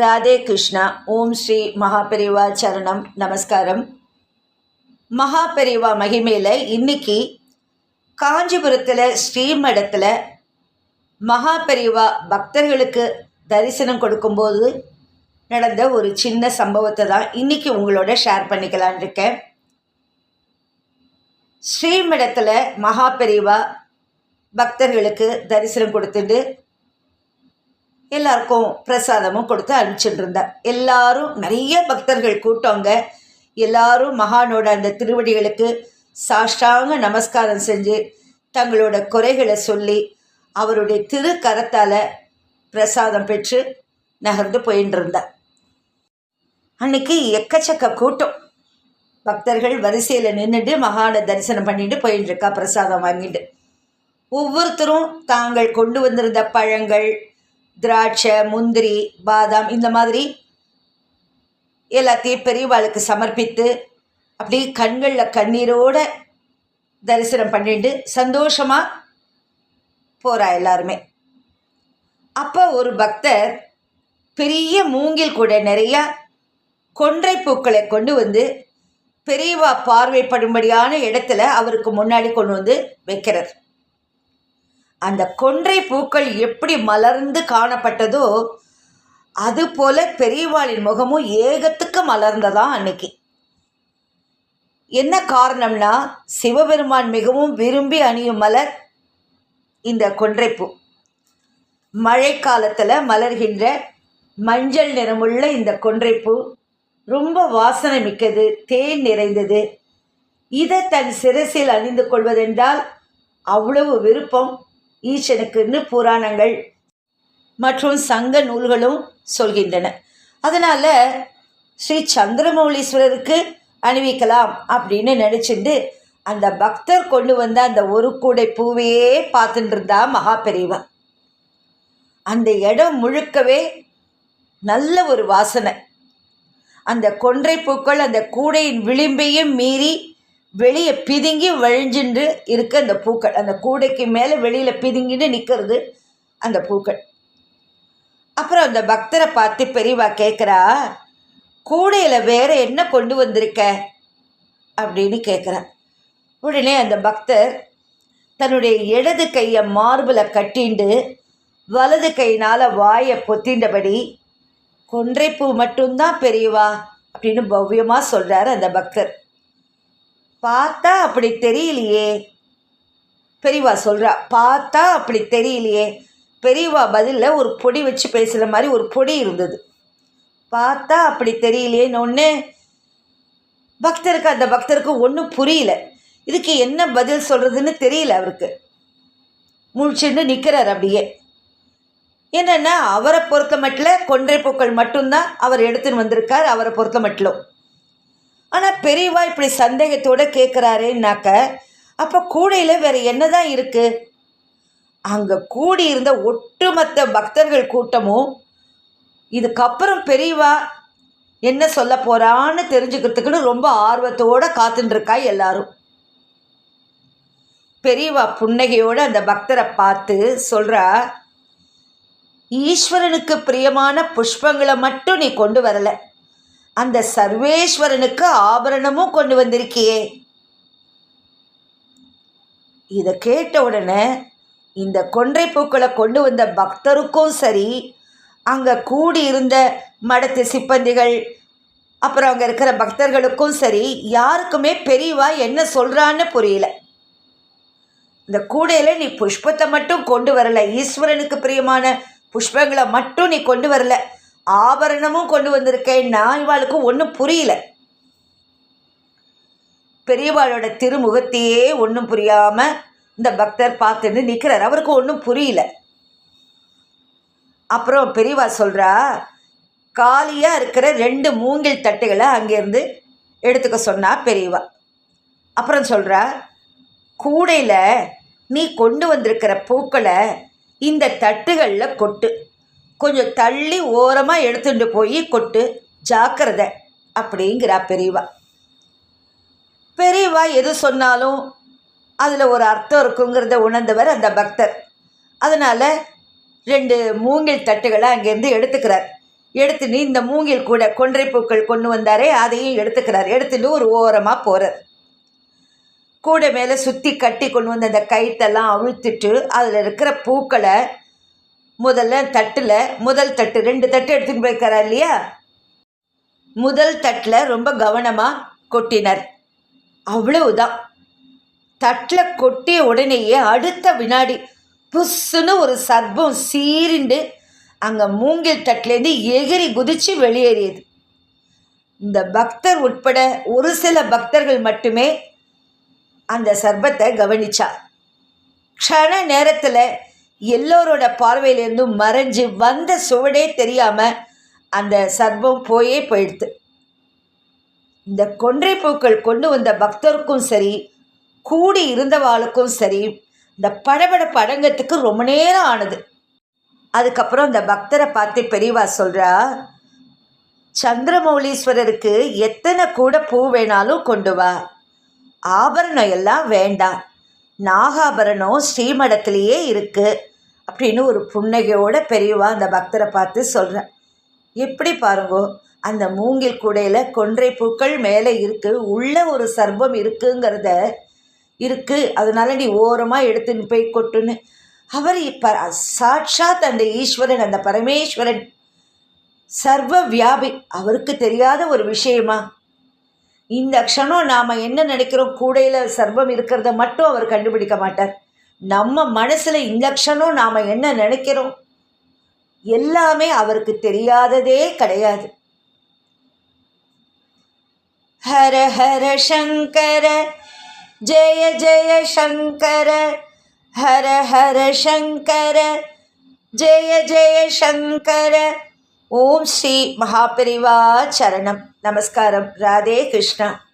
ராதே கிருஷ்ணா ஓம் ஸ்ரீ மகாபெரிவா சரணம் நமஸ்காரம். மகாபெரிவா மகிமையில் இன்னைக்கு காஞ்சிபுரத்தில் ஸ்ரீமடத்தில் மகாபெரிவா பக்தர்களுக்கு தரிசனம் கொடுக்கும்போது நடந்த ஒரு சின்ன சம்பவத்தை தான் இன்றைக்கி உங்களோட ஷேர் பண்ணிக்கலான் இருக்கேன். ஸ்ரீமடத்தில் மகாபெரிவா பக்தர்களுக்கு தரிசனம் கொடுத்துட்டு எல்லாருக்கும் பிரசாதமும் கொடுத்து அனுப்பிச்சுட்டு எல்லாரும் நிறைய பக்தர்கள் கூட்டங்க எல்லாரும் மகானோட அந்த திருவடிகளுக்கு சாஷ்டாங்க நமஸ்காரம் செஞ்சு தங்களோட குறைகளை சொல்லி அவருடைய திரு கரத்தால் பிரசாதம் பெற்று நகர்ந்து போயின்னு இருந்தார் அன்னைக்கு எக்கச்சக்க கூட்டம். பக்தர்கள் வரிசையில் நின்றுட்டு மகானை தரிசனம் பண்ணிட்டு போயின்னு இருக்கா பிரசாதம் வாங்கிட்டு. ஒவ்வொருத்தரும் தாங்கள் கொண்டு வந்திருந்த பழங்கள் திராட்சை முந்திரி பாதாம் இந்த மாதிரி எல்லாத்தையும் பெரியவாளுக்கு சமர்ப்பித்து அப்படி கண்களில் கண்ணீரோடு தரிசனம் பண்ணிட்டு சந்தோஷமாக போகிறா எல்லாருமே. அப்போ ஒரு பக்தர் பெரிய மூங்கில் கூட நிறையா கொன்றை பூக்களை கொண்டு வந்து பெரியவா பார்வைப்படும்படியான இடத்துல அவருக்கு முன்னாடி கொண்டு வந்து வைக்கிறார். அந்த கொன்றை பூக்கள் எப்படி மலர்ந்து காணப்பட்டதோ அதுபோல பெரியவாளின் முகமும் ஏகத்துக்கு மலர்ந்ததான் அன்னைக்கு. என்ன காரணம்னா சிவபெருமான் மிகவும் விரும்பி அணியும் மலர் இந்த கொன்றைப்பூ மழைக்காலத்தில் மலர்கின்ற மஞ்சள் நிறமுள்ள இந்த கொன்றைப்பூ ரொம்ப வாசனை மிக்கது தேன் நிறைந்தது. இதை தன் சிரசில் அணிந்து கொள்வதென்றால் அவ்வளவு விருப்பம் ஈசனுக்குன்னு புராணங்கள் மற்றும் சங்க நூல்களும் சொல்கின்றன. அதனால் ஸ்ரீ சந்திரமௌலீஸ்வரருக்கு அணிவிக்கலாம் அப்படின்னு நினச்சிட்டு அந்த பக்தர் கொண்டு வந்த அந்த ஒரு கூடை பூவையே பார்த்துட்டு இருந்தா மகா பெரியவன் அந்த இடம் முழுக்கவே நல்ல ஒரு வாசனை. அந்த கொன்றை பூக்கள் அந்த கூடையின் விளிம்பையும் மீறி வெளியே பிதுங்கி வழிஞ்சின்று இருக்க அந்த பூக்கள். அந்த கூடைக்கு மேலே வெளியில் பிதுங்கின்னு நிற்கிறது அந்த பூக்கள். அப்புறம் அந்த பக்தரை பார்த்து பெரியவா கேட்குறா கூடையில் வேற என்ன கொண்டு வந்திருக்க? அப்படின்னு கேட்குறா உடனே அந்த பக்தர் தன்னுடைய இடது கையை மார்பில் கட்டிண்டு வலது கையினால் வாயை பொத்திண்டபடி கொன்றைப்பூ மட்டும்தான் பெரியவா? அப்படின்னு பவ்யமாக சொல்கிறார் அந்த பக்தர். பார்த்தா அப்படி தெரியலையே. பெரியவா சொல்கிறா பார்த்தா அப்படி தெரியலையே. பெரியவா பதிலில் ஒரு பொடி வச்சு பேசுகிற மாதிரி ஒரு பொடி இருந்தது. பார்த்தா அப்படி தெரியலையேன்னு ஒன்று பக்தருக்கு அந்த பக்தருக்கு ஒன்றும் புரியல. இதுக்கு என்ன பதில் சொல்கிறதுன்னு தெரியல அவருக்கு. முழிச்சுன்னு நிற்கிறார் அப்படியே. என்னென்னா அவரை பொறுத்த மட்டில் கொன்றை பூக்கள் மட்டும்தான் அவர் எடுத்துன்னு வந்திருக்கார் அவரை பொறுத்த மட்டிலும். ஆனால் பெரியவா இப்படி சந்தேகத்தோடு கேட்குறாருனாக்க அப்போ கூடையில் வேறு என்ன தான் இருக்குது அங்கே கூடியிருந்த ஒட்டுமொத்த பக்தர்கள் கூட்டமும் இதுக்கப்புறம் பெரியவா என்ன சொல்ல போகிறான்னு தெரிஞ்சுக்கிறதுக்குன்னு ரொம்ப ஆர்வத்தோடு காத்துட்டுருக்கா எல்லாரும். பெரியவா புன்னகையோடு அந்த பக்தரை பார்த்து சொல்கிறா ஈஸ்வரனுக்கு பிரியமான புஷ்பங்களை மட்டும் நீ கொண்டு வரலை. அந்த சர்வேஸ்வரனுக்கு ஆபரணமும் கொண்டு வந்திருக்கியே. இதை கேட்ட உடனே இந்த கொன்றை பூக்களை கொண்டு வந்த பக்தருக்கும் சரி அங்கே கூடி இருந்த மடத்து சிப்பந்திகள் அப்புறம் அங்கே இருக்கிற பக்தர்களுக்கும் சரி யாருக்குமே பெரியவா என்ன சொல்கிறான்னு புரியல. இந்த கூடையில் நீ புஷ்பத்தை மட்டும் கொண்டு வரல ஈஸ்வரனுக்கு பிரியமான புஷ்பங்களை மட்டும் நீ கொண்டு வரல. ஆபரணமும் கொண்டு வந்திருக்கேன்னா இவாளுக்கு ஒன்றும் புரியல. பெரியவாளோட திருமுகத்தையே ஒன்றும் புரியாமல் இந்த பக்தர் பார்த்துட்டு நிற்கிறார் அவருக்கு ஒன்றும் புரியல. அப்புறம் பெரியவா சொல்கிறா காலியாக இருக்கிற ரெண்டு மூங்கில் தட்டுகளை அங்கேருந்து எடுத்துக்க சொன்னா பெரியவா. அப்புறம் சொல்கிறா கூடையில் நீ கொண்டு வந்திருக்கிற பூக்களை இந்த தட்டுகளில் கொட்டு. கொஞ்சம் தள்ளி ஓரமாக எடுத்துட்டு போய் கொட்டு ஜாக்கிரதை அப்படிங்கிறா பெரியவா. பெரியவா எது சொன்னாலும் அதில் ஒரு அர்த்தம் இருக்குங்கிறத உணர்ந்தவர் அந்த பக்தர். அதனால் ரெண்டு மூங்கில் தட்டுகளை அங்கேருந்து எடுத்துக்கிறார். எடுத்துன்னு இந்த மூங்கில் கூட கொன்றை பூக்கள் கொண்டு வந்தாரே அதையும் எடுத்துக்கிறார். எடுத்துட்டு ஒரு ஓரமாக போகிறார் கூடை மேலே சுற்றி கட்டி கொண்டு வந்த அந்த கயிற்றெல்லாம் அவிழ்த்துட்டு அதில் இருக்கிற பூக்களை முதல்ல தட்டில் முதல் தட்டு ரெண்டு தட்டு எடுத்துன்னு போயிருக்காரா இல்லையா? முதல் தட்டில் ரொம்ப கவனமாக கொட்டினர். அவ்வளவுதான். தட்டில் கொட்டிய உடனேயே அடுத்த வினாடி புஸ்ஸுன்னு ஒரு சர்ப்பம் சீரிண்டு அங்கே மூங்கில் தட்டிலேருந்து எகிரி குதிச்சு வெளியேறியது. இந்த பக்தர் உட்பட ஒரு சில பக்தர்கள் மட்டுமே அந்த சர்பத்தை கவனிச்சா க்ஷண நேரத்தில் எல்லோரோட பார்வையிலேருந்தும் மறைஞ்சு வந்த சுவடே தெரியாமல் அந்த சர்வம் போயே போயிடுது. இந்த கொன்றை பூக்கள் கொண்டு வந்த பக்தருக்கும் சரி கூடி இருந்தவாளுக்கும் சரி இந்த படபட படங்கத்துக்கு ரொம்ப நேரம் ஆனது. அதுக்கப்புறம் இந்த பக்தரை பார்த்து பெரியவா சொல்கிறா சந்திரமௌலீஸ்வரருக்கு எத்தனை கூட பூ வேணாலும் கொண்டு வா. ஆபரணம் எல்லாம் வேண்டாம். நாகாபரணம் ஸ்ரீமடத்திலேயே இருக்குது அப்படின்னு ஒரு புன்னகையோட பெரியவா அந்த பக்தரை பார்த்து சொல்கிறேன் எப்படி பாருங்கோ அந்த மூங்கில் கூடையில் கொன்றை பூக்கள் மேலே இருக்குது உள்ள ஒரு சர்பம் இருக்குங்கிறத இருக்குது அதனால நீ ஓரமாக எடுத்துன்னு போய் கொட்டுன்னு. அவர் இப்போ சாட்சாத் அந்த ஈஸ்வரன் அந்த பரமேஸ்வரன் சர்வ வியாபி அவருக்கு தெரியாத ஒரு விஷயமா? இந்த க்ஷணம் நாம் என்ன நினைக்கிறோம்? கூடையில் சர்வம் இருக்கிறத மட்டும் அவர் கண்டுபிடிக்க மாட்டார். நம்ம மனசில் இன்ஜெக்ஷனும் நாம் என்ன நினைக்கிறோம்? எல்லாமே அவருக்கு தெரியாததே கிடையாது. ஹர ஹர சங்கர ஜெய ஜெய சங்கர ஹர ஹர சங்கர ஜெய ஜெய சங்கர. ஓம் ஸ்ரீ மகாபெரிவா சரணம். நமஸ்காரம். ராதே கிருஷ்ணா.